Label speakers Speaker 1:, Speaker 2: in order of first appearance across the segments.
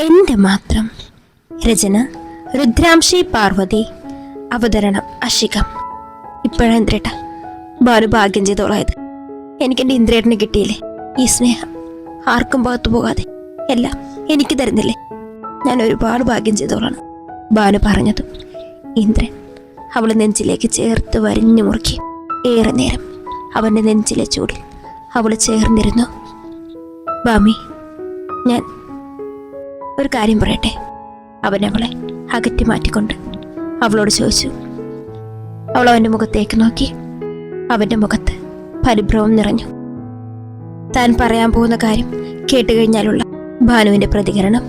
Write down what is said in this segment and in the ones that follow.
Speaker 1: എന്റെ മാത്രം. രചന രുദ്രാംശി പാർവതി. അവതരണം അശികം. ഇപ്പോഴാ ഇന്ദ്രേട്ട. ബാലു ഭാഗ്യം ചെയ്തോളായത്. എനിക്കെന്റെ ഇന്ദ്രേട്ടനെ കിട്ടിയില്ലേ? ഈ സ്നേഹം ആർക്കും പുറത്തു പോകാതെ. എല്ലാം എനിക്ക് തരുന്നില്ലേ? ഞാൻ ഒരുപാട് ഭാഗ്യം ചെയ്തോളാണ് ബാലു പറഞ്ഞതും ഇന്ദ്രൻ അവളെ നെഞ്ചിലേക്ക് ചേർത്ത് വരിഞ്ഞു മുറുക്കി. ഏറെ നേരം അവന്റെ നെഞ്ചിലെ ചൂടിൽ അവൾ ചേർന്നിരുന്നു. ബാമി ഞാൻ ഒരു കാര്യം പറയട്ടെ? അവൻ അവളെ അകറ്റി മാറ്റിക്കൊണ്ട് അവളോട് ചോദിച്ചു. അവൾ അവന്റെ മുഖത്തേക്ക് നോക്കി. അവന്റെ മുഖത്ത് പരിഭ്രമം നിറഞ്ഞു. താൻ പറയാൻ പോകുന്ന കാര്യം കേട്ടുകഴിഞ്ഞാലുള്ള ഭാനുവിന്റെ പ്രതികരണം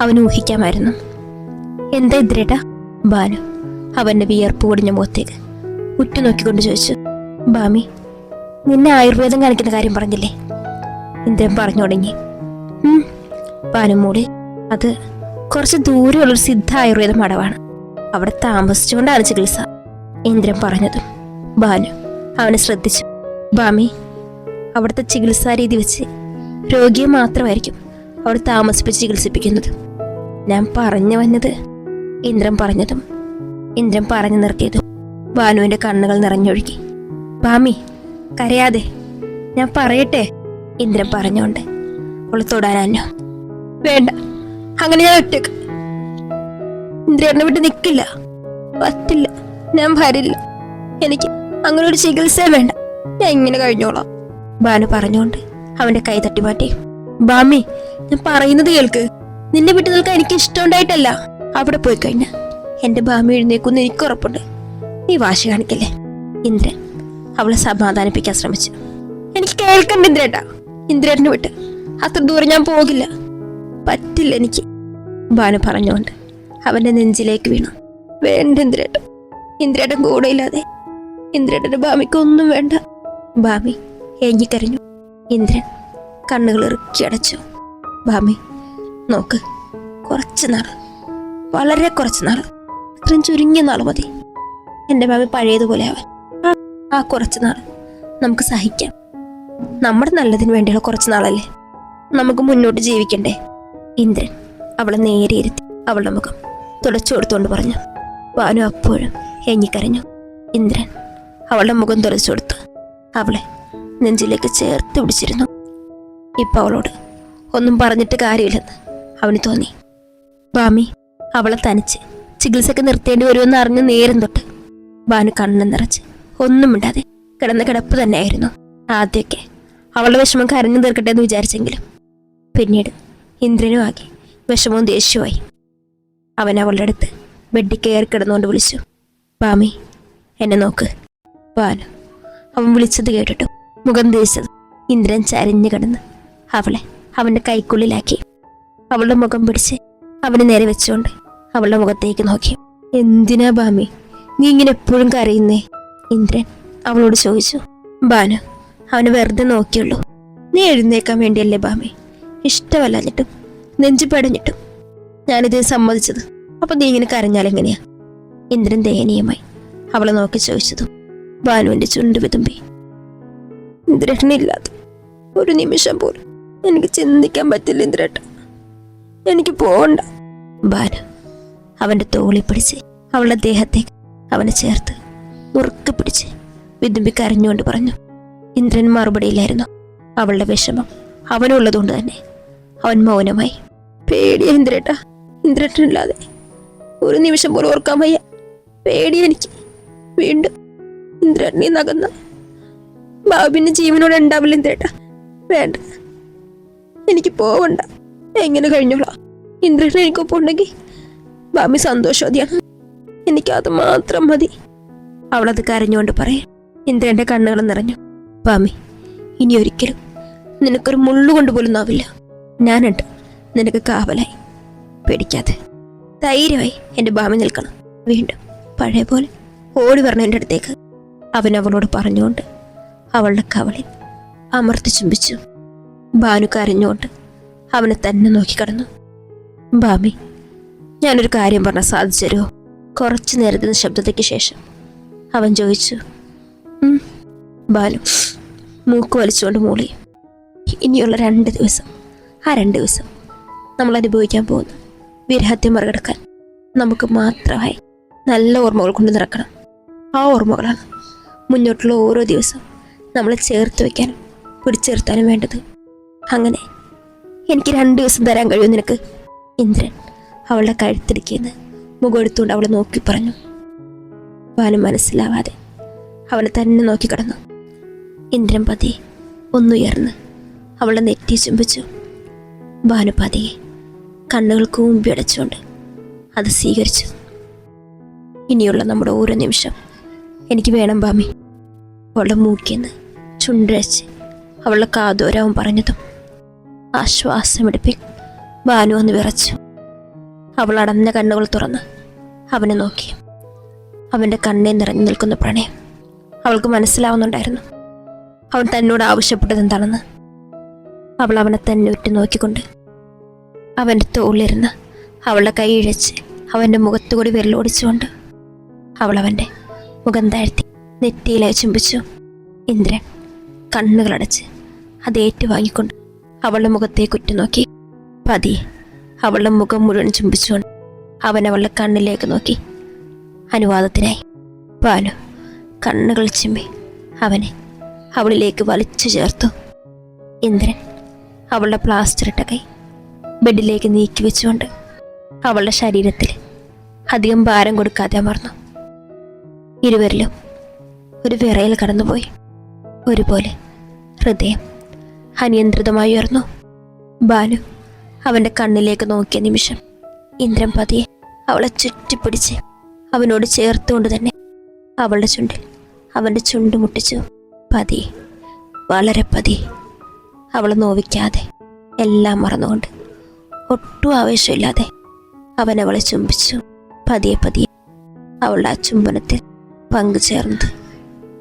Speaker 1: അവന് ഊഹിക്കാമായിരുന്നു. എന്താ ഇദ്രേട്ടാ ഭാനു അവന്റെ വിയർപ്പ് പൊടിഞ്ഞ മുഖത്തേക്ക് ഉറ്റുനോക്കിക്കൊണ്ട് ചോദിച്ചു. ബാമി നിന്നെ ആയുർവേദം കാണിക്കുന്ന കാര്യം പറഞ്ഞില്ലേ? ഇന്ദ്രൻ പറഞ്ഞു തുടങ്ങി. ഭാനു മൂടി അത് കുറച്ച് ദൂരെയുള്ളൊരു സിദ്ധ ആയുർവേദ മഠമാണ്. അവിടെ താമസിച്ചുകൊണ്ടാണ് ചികിത്സ. ഇന്ദ്രൻ പറഞ്ഞതും. ബാലു അവനെ ശ്രദ്ധിച്ചു. ബാമി അവിടുത്തെ ചികിത്സാ രീതി വെച്ച് രോഗിയെ മാത്രമായിരിക്കും അവിടെ താമസിപ്പിച്ച് ചികിത്സിപ്പിക്കുന്നത്. ഞാൻ പറഞ്ഞു വന്നത് ഇന്ദ്രൻ പറഞ്ഞതും. ഇന്ദ്രൻ പറഞ്ഞു നിർത്തിയതും. ബാലുവിന്റെ കണ്ണുകൾ നിറഞ്ഞൊഴുകി. ബാമി കരയാതെ. ഞാൻ പറയട്ടെ? ഇന്ദ്രൻ പറഞ്ഞുകൊണ്ട്. അവൾ തൊടാനോ വേണ്ട. അങ്ങനെ ഞാൻ ഒറ്റയ്ക്ക്. ഇന്ദ്രിയറിനെ വിട്ട് നിൽക്കില്ല പറ്റില്ല. ഞാൻ വരില്ല എനിക്ക് അങ്ങനെ ഒരു ചികിത്സ വേണ്ട. ഞാൻ ഇങ്ങനെ കഴിഞ്ഞോളാം. ബാനു പറഞ്ഞുകൊണ്ട് അവന്റെ കൈ തട്ടി മാറ്റി ബാമി ഞാൻ പറയുന്നത് കേൾക്ക്. നിന്നെ വിട്ടു നിൽക്കാൻ എനിക്ക് ഇഷ്ടമുണ്ടായിട്ടല്ല. അവിടെ പോയി കഴിഞ്ഞ എന്റെ ബാമി എഴുന്നേക്കുന്ന് എനിക്ക് ഉറപ്പുണ്ട്. നീ വാശി കാണിക്കല്ലേ? ഇന്ദ്രൻ അവളെ സമാധാനിപ്പിക്കാൻ ശ്രമിച്ചു. എനിക്ക് കേൾക്കണ്ട ഇന്ദ്രേട്ടാ. ഇന്ദ്രനെ വിട്ട് അത്ര ദൂരം ഞാൻ പോകില്ല. പറ്റില്ല എനിക്ക്. ബാനു പറഞ്ഞുകൊണ്ട് അവന്റെ നെഞ്ചിലേക്ക് വീണു. വേണ്ട ഇന്ദ്രേട്ടൻ ഇന്ദ്രേട്ടൻ കൂടെ ഇല്ലാതെ ഇന്ദ്രേട്ടന്റെ ഭാമിക്ക് ഒന്നും വേണ്ട. ഭാമി ഏങ്ങിക്കരഞ്ഞു. ഇന്ദ്രൻ കണ്ണുകൾ ഇറുക്കി അടച്ചു. ഭാമി നോക്ക് കുറച്ച് നാൾ വളരെ കുറച്ച് നാൾ അത്രയും ചുരുങ്ങിയ നാൾ മതി. എന്റെ ഭാമി പഴയതുപോലെ ആവാൻ. ആ- ആ കുറച്ച് നാൾ നമുക്ക് സഹിക്കാം. നമ്മുടെ നല്ലതിന് വേണ്ടിയുള്ള കുറച്ച് നാളല്ലേ? നമുക്ക് മുന്നോട്ട് ജീവിക്കണ്ടേ? ഇന്ദ്രൻ അവളെ നേരെ ഇരുത്തി അവളുടെ മുഖം തുടച്ചു കൊടുത്തുകൊണ്ട് പറഞ്ഞു ഭാനു അപ്പോഴും എഞ്ഞിക്കരഞ്ഞു ഇന്ദ്രൻ അവളുടെ മുഖം തുറച്ചു കൊടുത്തു. അവളെ നെഞ്ചിലേക്ക് ചേർത്ത് പിടിച്ചിരുന്നു. ഇപ്പൊ അവളോട് ഒന്നും പറഞ്ഞിട്ട് കാര്യമില്ലെന്ന് അവന് തോന്നി. ഭാമി അവളെ തനിച്ച് ചികിത്സക്ക് നിർത്തേണ്ടി വരുമെന്ന് അറിഞ്ഞ് നേരം തൊട്ട് ഭാനു കണ്ണു നിറച്ച് ഒന്നും മിണ്ടാതെ കിടന്ന കിടപ്പ് തന്നെയായിരുന്നു. ആദ്യമൊക്കെ അവളുടെ വിഷമം കരഞ്ഞു തീർക്കട്ടെ എന്ന് വിചാരിച്ചെങ്കിലും പിന്നീട് ഇന്ദ്രനും ആകെ വിഷമവും ദേഷ്യമായി. അവൻ അവളുടെ അടുത്ത് ബെഡിൽ കയറി കിടന്നുകൊണ്ട് വിളിച്ചു. പാമി എന്നെ നോക്ക്. പാനു അവൻ വിളിച്ചത് കേട്ടിട്ടു മുഖം ദേശിച്ചത് ഇന്ദ്രൻ ചരിഞ്ഞു കിടന്ന് അവളെ അവന്റെ കൈക്കുള്ളിലാക്കി. അവളുടെ മുഖം പിടിച്ച് അവന് നേരെ വെച്ചുകൊണ്ട് അവളുടെ മുഖത്തേക്ക് നോക്കി. എന്തിനാ ബാമി? നീ ഇങ്ങനെ എപ്പോഴും കരയുന്നേ? ഇന്ദ്രൻ അവളോട് ചോദിച്ചു. ബാനു അവന് വെറുതെ നോക്കിയുള്ളൂ. നീ എഴുന്നേക്കാൻ വേണ്ടിയല്ലേ ബാമി? ഇഷ്ടമല്ലാഞ്ഞിട്ടും നെഞ്ചു പടഞ്ഞിട്ടും ഞാനിത് സമ്മതിച്ചത്. അപ്പൊ നീ ഇങ്ങനെ കരഞ്ഞാൽ എങ്ങനെയാ? ഇന്ദ്രൻ ദയനീയമായി അവളെ നോക്കി ചോദിച്ചതും ഭാനുവിന്റെ ചുണ്ട് വിതുമ്പി. ഇന്ദ്രേട്ടനില്ലാതെ ഒരു നിമിഷം പോലും എനിക്ക് ചിന്തിക്കാൻ പറ്റില്ല ഇന്ദ്രേട്ട എനിക്ക് പോകണ്ട ഭാനു അവന്റെ തോളി പിടിച്ച് അവളുടെ ദേഹത്തെ അവനെ ചേർത്ത് മുറുക്കി പിടിച്ച് വിതുമ്പി കരഞ്ഞുകൊണ്ട് പറഞ്ഞു ഇന്ദ്രൻ മറുപടിയില്ലായിരുന്നു. അവളുടെ വിഷമം അവനുള്ളതുകൊണ്ട് തന്നെ അവൻ മൗനമായി. പേടിയ ഇന്ദ്രേട്ട. ഇന്ദ്രേട്ടനില്ലാതെ ഒരു നിമിഷം പോലും ഓർക്കാൻ വയ്യ. പേടി എനിക്ക്. വീണ്ടും ഇന്ദ്രേട്ടനെ നകന്ന. ബാബിന്റെ ജീവനോടെ ഉണ്ടാവില്ല ഇന്ദ്രേട്ട. വേണ്ട. എനിക്ക് പോവണ്ട. എങ്ങനെ കഴിഞ്ഞോളാം? ഇന്ദ്രേട്ടൻ എനിക്കൊപ്പം ഉണ്ടെങ്കിൽ ബാബി സന്തോഷവതിയാണ്. എനിക്കത് മാത്രം മതി. അവളത് കരഞ്ഞുകൊണ്ട് പറയാം. ഇന്ദ്രന്റെ കണ്ണുകൾ നിറഞ്ഞു. ബാമി ഇനി ഒരിക്കലും നിനക്കൊരു മുള്ളുകൊണ്ട് പോലും നാവില്ല ഞാനുണ്ട്. നിനക്ക് കാവലായി. പേടിക്കാതെ. ധൈര്യമായി എന്റെ ബാമി നിൽക്കണം. വീണ്ടും പഴയ പോലെ ഓടി പറഞ്ഞു എന്റെ അടുത്തേക്ക്. അവൻ അവളോട് പറഞ്ഞുകൊണ്ട് അവളുടെ കവളിൽ അമർത്തി ചുംബിച്ചു. ഭാനു കരഞ്ഞുകൊണ്ട് അവനെ തന്നെ നോക്കിക്കടന്നു. ബാമി ഞാനൊരു കാര്യം പറഞ്ഞാൽ സാധിച്ചു തരുമോ? കുറച്ചു നേരത്തെ ശബ്ദത്തേക്ക് ശേഷം അവൻ ചോദിച്ചു. ഭാനു ബാനു മൂക്ക് വലിച്ചുകൊണ്ട് മൂളി. ഇനിയുള്ള രണ്ട് ദിവസം ആ രണ്ട് ദിവസം നമ്മൾ അനുഭവിക്കാൻ പോകുന്നു. വിരഹത്തെ മറികടക്കാൻ നമുക്ക് മാത്രമായി നല്ല ഓർമ്മകൾ കൊണ്ട് നിറക്കണം ആ ഓർമ്മകളാണ് മുന്നോട്ടുള്ള ഓരോ ദിവസവും നമ്മളെ ചേർത്ത് വയ്ക്കാനും പിടിച്ചേർത്താനും വേണ്ടത്. അങ്ങനെ എനിക്ക് രണ്ട് ദിവസം തരാൻ കഴിയും നിനക്ക്? ഇന്ദ്രൻ അവളുടെ കഴുത്തിടുക്കിയെന്ന് മുഖം എടുത്തുകൊണ്ട് അവളെ നോക്കി പറഞ്ഞു. ഭാനു മനസ്സിലാവാതെ അവളെ തന്നെ നോക്കി കടന്നു. ഇന്ദ്രൻ പതി ഒന്നുയർന്ന് അവളെ നെറ്റി ചുംബിച്ചു. ഭാനു കണ്ണുകൾക്ക് അടച്ചുകൊണ്ട് അത് സ്വീകരിച്ചു. ഇനിയുള്ള നമ്മുടെ ഓരോ നിമിഷം എനിക്ക് വേണം ബാമി. അവളുടെ മൂക്കിന്ന് ചുണ്ടഴച്ച് അവളുടെ കാതോരവും പറഞ്ഞതും ആശ്വാസമെടുപ്പിൽ ഭാനു ഒന്ന് വിറച്ചു. അവൾ അടഞ്ഞ കണ്ണുകൾ തുറന്ന് അവനെ നോക്കി. അവന്റെ കണ്ണെ നിറഞ്ഞു നിൽക്കുന്ന പ്രണയം അവൾക്ക് മനസ്സിലാവുന്നുണ്ടായിരുന്നു. അവൻ തന്നോട് ആവശ്യപ്പെട്ടത് എന്താണെന്ന് അവൾ അവനെ തന്നെ ഉറ്റു നോക്കിക്കൊണ്ട് അവന്റെ തോളിലിരുന്ന് അവളുടെ കൈ ഇഴച്ച് അവന്റെ മുഖത്തുകൂടി വിരലോടിച്ചുകൊണ്ട് അവൾ അവന്റെ മുഖം താഴ്ത്തി നെറ്റിയിലായി ചുംബിച്ചു. ഇന്ദ്രൻ കണ്ണുകളടച്ച് അത് ഏറ്റുവാങ്ങിക്കൊണ്ട് അവളുടെ മുഖത്തേക്ക് ഉറ്റുനോക്കി പതിയെ അവളുടെ മുഖം മുഴുവൻ ചുംബിച്ചുകൊണ്ട് അവൻ അവളുടെ കണ്ണിലേക്ക് നോക്കി. അനുവാദത്തിനായി പാനു കണ്ണുകൾ ചിമ്മി അവനെ അവളിലേക്ക് വലിച്ചു ചേർത്തു. ഇന്ദ്രൻ അവളുടെ പ്ലാസ്റ്റർ ഇട്ട കൈ ബെഡിലേക്ക് നീക്കി വെച്ചുകൊണ്ട് അവളുടെ ശരീരത്തിൽ അധികം ഭാരം കൊടുക്കാതെ അമർന്നു. ഇരുവരിലും ഒരു വിറയിൽ കടന്നുപോയി. ഒരുപോലെ ഹൃദയം അനിയന്ത്രിതമായി ഉയർന്നു. ബാനു അവന്റെ കണ്ണിലേക്ക് നോക്കിയ നിമിഷം ഇന്ദ്രൻ പതിയെ അവളെ ചുറ്റിപ്പിടിച്ച് അവനോട് ചേർത്തുകൊണ്ട് തന്നെ അവളുടെ ചുണ്ടിൽ അവന്റെ ചുണ്ട് മുട്ടിച്ചു. വളരെ പതിയെ അവളെ നോവിക്കാതെ എല്ലാം മറന്നുകൊണ്ട് ഒട്ടും ആവേശമില്ലാതെ അവൻ അവളെ ചുംബിച്ചു. പതിയെ പതിയെ അവളുടെ ആ ചുംബനത്തിൽ പങ്കുചേർന്നത്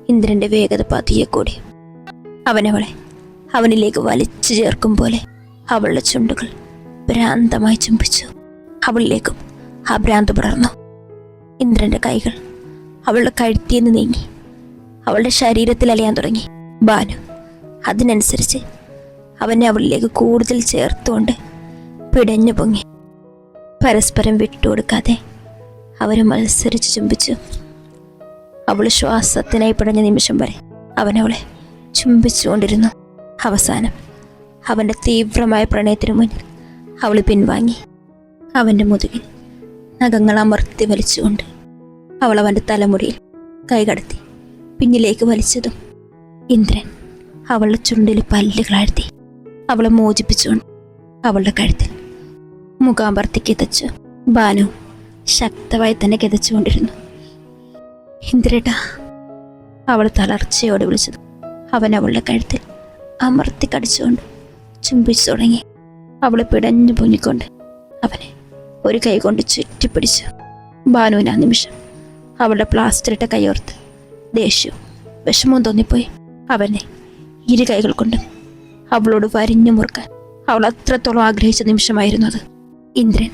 Speaker 1: ഇന്ദ്രന്റെ വേഗത പതിയെ കൂടി. അവനവളെ അവനിലേക്ക് വലിച്ചു ചേർക്കും പോലെ അവളുടെ ചുണ്ടുകൾ ഭ്രാന്തമായി ചുംബിച്ചു. അവളിലേക്കും ആ ഭ്രാന്ത് പടർന്നു. ഇന്ദ്രന്റെ കൈകൾ അവളുടെ നിന്ന് നീങ്ങി. അവളുടെ ശരീരത്തിൽ അലയാൻ തുടങ്ങി. ബാനു അതിനനുസരിച്ച് അവനെ അവളിലേക്ക് കൂടുതൽ ചേർത്തുകൊണ്ട് പിടഞ്ഞു പൊങ്ങി. പരസ്പരം വിട്ടുകൊടുക്കാതെ അവർ മത്സരിച്ച് ചുംബിച്ചു. അവൾ ശ്വാസത്തിനായി പിടഞ്ഞ നിമിഷം വരെ അവൻ അവളെ ചുംബിച്ചുകൊണ്ടിരുന്നു. അവസാനം അവന്റെ തീവ്രമായ പ്രണയത്തിനു മുന്നിൽ അവൾ പിൻവാങ്ങി. അവന്റെ മുതുകിൽ നഖങ്ങൾ അമർത്തി വലിച്ചുകൊണ്ട് അവൾ അവന്റെ തലമുടിയിൽ കൈകടത്തി പിന്നിലേക്ക് വലിച്ചതും ഇന്ദ്രൻ അവളുടെ ചുണ്ടിൽ പല്ലുകളാഴ്ത്തി അവളെ മോചിപ്പിച്ചുകൊണ്ട് അവളുടെ കഴുത്തിൽ മുഖാമ്പർത്തി കിതച്ചു. ബാനു ശക്തമായി തന്നെ കിതച്ചുകൊണ്ടിരുന്നു. ഇന്ദ്രേട്ട അവൾ തളർച്ചയോടെ വിളിച്ചത്. അവൻ അവളുടെ കഴുത്തിൽ അമർത്തി കടിച്ചുകൊണ്ട് ചുംബിച്ചു തുടങ്ങി. അവളെ പിടഞ്ഞു പൊങ്ങിക്കൊണ്ട് അവനെ ഒരു കൈ കൊണ്ട് ചുറ്റിപ്പിടിച്ചു. ബാനുവിന് ആ നിമിഷം അവളുടെ പ്ലാസ്റ്ററിട്ട കൈയോർത്ത് ദേഷ്യവും വിഷമവും തോന്നിപ്പോയി. അവനെ ഇരു കൈകൾ കൊണ്ട് അവളോട് വരിഞ്ഞു മുറുക്കാൻ. അവൾ അത്രത്തോളം ആഗ്രഹിച്ച നിമിഷമായിരുന്നു അത് ഇന്ദ്രൻ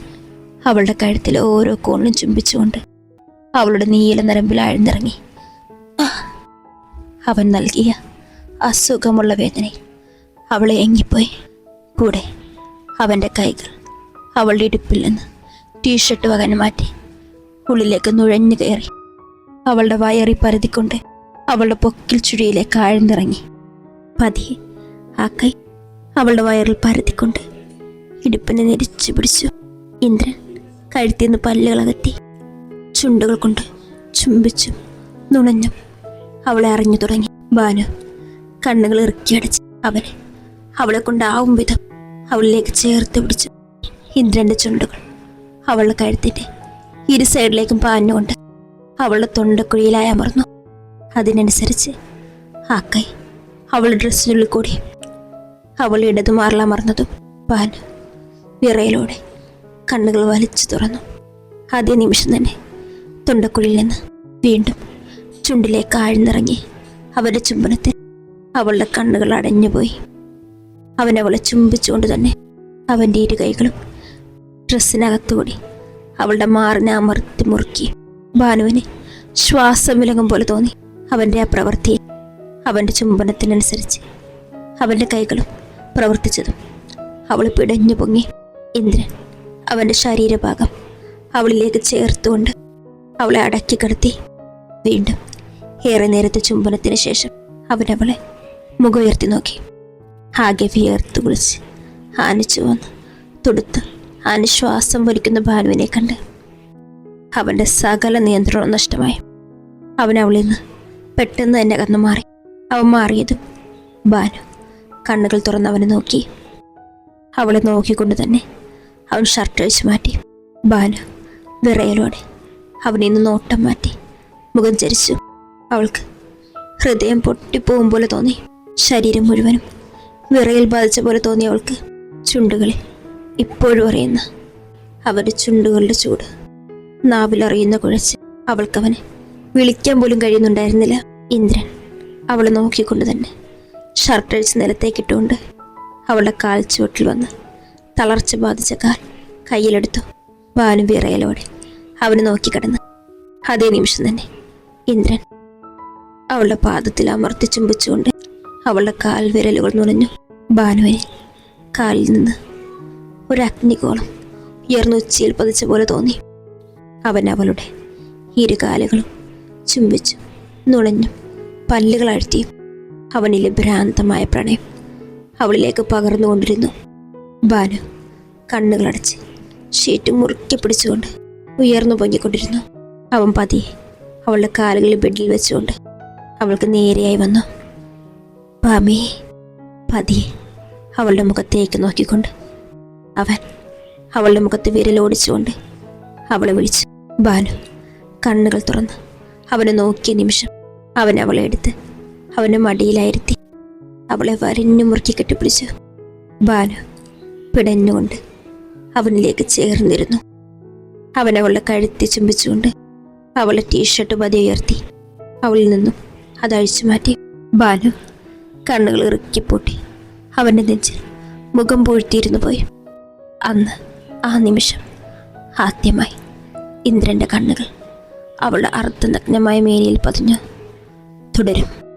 Speaker 1: അവളുടെ കഴുത്തിൽ ഓരോ കോണിലും ചുംബിച്ചുകൊണ്ട് അവളുടെ നീല നരമ്പിൽ ആഴ്ന്നിറങ്ങി. അവൻ നൽകിയ അസുഖമുള്ള വേദനയിൽ അവളെ എങ്ങിപ്പോയി? കൂടെ അവന്റെ കൈകൾ അവളുടെ ഇടുപ്പിൽ നിന്ന് ടീഷർട്ട് വകന് മാറ്റി ഉള്ളിലേക്ക് നുഴഞ്ഞു കയറി. അവളുടെ വയറി പരതിക്കൊണ്ട് അവളുടെ പൊക്കിൽ ചുഴിയിലേക്ക് ആഴ്ന്നിറങ്ങി. പതിയെ ആ കൈ അവളുടെ വയറിൽ പരത്തിക്കൊണ്ട് ഇടുപ്പിനെ നെരിച്ചു പിടിച്ചു. ഇന്ദ്രൻ കഴുത്തിന്ന് പല്ലുകൾ അകറ്റി ചുണ്ടുകൾ കൊണ്ട് ചുംബിച്ചും നുണഞ്ഞും അവളെ അറിഞ്ഞു തുടങ്ങി. ബാനു കണ്ണുകൾ ഇറുക്കിയടച്ച് അവനെ അവളെ കൊണ്ടാവും വിധം അവളിലേക്ക് ചേർത്ത് പിടിച്ചു. ഇന്ദ്രന്റെ ചുണ്ടുകൾ അവളുടെ കഴുത്തിന്റെ ഇരു സൈഡിലേക്കും പാഞ്ഞുകൊണ്ട് അവളുടെ തൊണ്ടക്കുഴിയിലായി അമർന്നു. അതിനനുസരിച്ച് ആ കൈ അവളുടെ ഡ്രസ്സിനുള്ളിൽ കൂടി അവൾ ഇടതുമാറിലമർന്നതും പാൻ വിറയിലൂടെ കണ്ണുകൾ വലിച്ചു തുറന്നു. അതേ നിമിഷം തന്നെ തൊണ്ടക്കുഴിയിൽ നിന്ന് വീണ്ടും ചുണ്ടിലേക്ക് ആഴ്ന്നിറങ്ങി അവരുടെ ചുംബനത്തിൽ അവളുടെ കണ്ണുകൾ അടഞ്ഞുപോയി. അവൻ അവളെ ചുംബിച്ചുകൊണ്ട് തന്നെ അവന്റെ ഇരു കൈകളും ഡ്രസ്സിനകത്തുകൂടി അവളുടെ മാറിനെ അമർത്തി മുറുക്കി. ഭാനുവിന് ശ്വാസം വിലങ്ങും പോലെ തോന്നി അവന്റെ ആ പ്രവൃത്തിയെ അവന്റെ ചുംബനത്തിനനുസരിച്ച് അവന്റെ കൈകളും പ്രവർത്തിച്ചതും. അവൾ പിടഞ്ഞു പൊങ്ങി. ഇന്ദ്രൻ അവന്റെ ശരീരഭാഗം അവളിലേക്ക് ചേർത്തുകൊണ്ട് അവളെ അടക്കി കിടത്തി. വീണ്ടും ഏറെ നേരത്തെ ചുംബനത്തിന് ശേഷം അവനവളെ മുഖമുയർത്തി നോക്കി. ആകെ വിയർത്തു കുളിച്ച് ആനിച്ചു വന്ന് തുടുത്ത് അനുശ്വാസം വലിക്കുന്ന ഭാനുവിനെ കണ്ട് അവന്റെ സകല നിയന്ത്രണം നഷ്ടമായി. അവൻ അവളിൽ നിന്ന് പെട്ടെന്ന് തന്നെ കന്നു മാറി അവൻ മാറിയതും ഭാനു. കണ്ണുകൾ തുറന്നവനെ നോക്കി. അവളെ നോക്കിക്കൊണ്ട് തന്നെ അവൻ ഷർട്ട് അഴിച്ചു മാറ്റി. ബാലു വിറയലോടെ അവനെ നോട്ടം മാറ്റി. മുഖം ചരിച്ചു അവൾക്ക് ഹൃദയം പൊട്ടിപ്പോകും പോലെ തോന്നി. ശരീരം മുഴുവനും വിറയൽ ബാധിച്ച പോലെ തോന്നി അവൾക്ക്. ചുണ്ടുകളിൽ ഇപ്പോഴും അറിയുന്ന അവരുടെ ചുണ്ടുകളുടെ ചൂട്. നാവിലറിയുന്ന കുഴച്ച് അവൾക്കവനെ വിളിക്കാൻ പോലും കഴിയുന്നുണ്ടായിരുന്നില്ല. ഇന്ദ്രൻ അവളെ നോക്കിക്കൊണ്ട് തന്നെ ഷർട്ടഴിച്ച് നിലത്തേക്കിട്ടുകൊണ്ട് അവളുടെ കാൽ ചുവട്ടിൽ വന്ന് തളർച്ച ബാധിച്ച കാൽ കയ്യിലെടുത്തു ഭാനു വിറയലോടെ അവനെ നോക്കിക്കിടന്ന് അതേ നിമിഷം തന്നെ ഇന്ദ്രൻ അവളുടെ പാദത്തിൽ അമർത്തി ചുംബിച്ചുകൊണ്ട് അവളുടെ കാൽ വിരലുകൾ നുണഞ്ഞു. ഭാനുവിനെ കാലിൽ നിന്ന് ഒരു അഗ്നികോളം ഉയർന്ന ഉച്ചയിൽ പതിച്ച പോലെ തോന്നി. അവൻ അവളുടെ ഇരുകാലുകളും ചുംബിച്ചു നുണഞ്ഞും പല്ലുകൾ അഴ്ത്തിയും അവനിലെ ഭ്രാന്തമായ പ്രണയം അവളിലേക്ക് പകർന്നുകൊണ്ടിരുന്നു. ബാനു കണ്ണുകളടച്ച് ഷീറ്റ് മുറുക്കി പിടിച്ചുകൊണ്ട് ഉയർന്നു പൊങ്ങിക്കൊണ്ടിരുന്നു. അവൻ പതിയെ അവളുടെ കാലുകളിൽ ബെഡിൽ വെച്ചുകൊണ്ട് അവൾക്ക് നേരെയായി വന്നു. പാമേ പതിയെ അവളുടെ മുഖത്തേക്ക് നോക്കിക്കൊണ്ട് അവൻ അവളുടെ മുഖത്ത് വിരലോടിച്ചുകൊണ്ട് അവളെ വിളിച്ചു. ബാനു കണ്ണുകൾ തുറന്ന് അവനെ നോക്കിയ നിമിഷം അവൻ അവളെ എടുത്ത് അവന്റെ മടിയിലായിരുത്തി. അവളെ വരഞ്ഞു മുറുക്കി കെട്ടിപ്പിടിച്ചു. ബാലു പിടഞ്ഞുകൊണ്ട് അവനിലേക്ക് ചേർന്നിരുന്നു. അവൻ അവളുടെ കഴുത്തി ചുംബിച്ചുകൊണ്ട് അവളെ ടീഷർട്ട് പതി ഉയർത്തി. അവളിൽ നിന്നും അത് അഴിച്ചു മാറ്റി. ബാലു കണ്ണുകൾ ഇറുക്കിപ്പൊട്ടി അവന്റെ നെഞ്ചിൽ മുഖം പൂഴ്ത്തിയിരുന്നു പോയി. അന്ന് ആ നിമിഷം ആദ്യമായി ഇന്ദ്രന്റെ കണ്ണുകൾ അവളുടെ അർദ്ധനഗ്നമായ മേനിയിൽ പതിഞ്ഞു. തുടരും.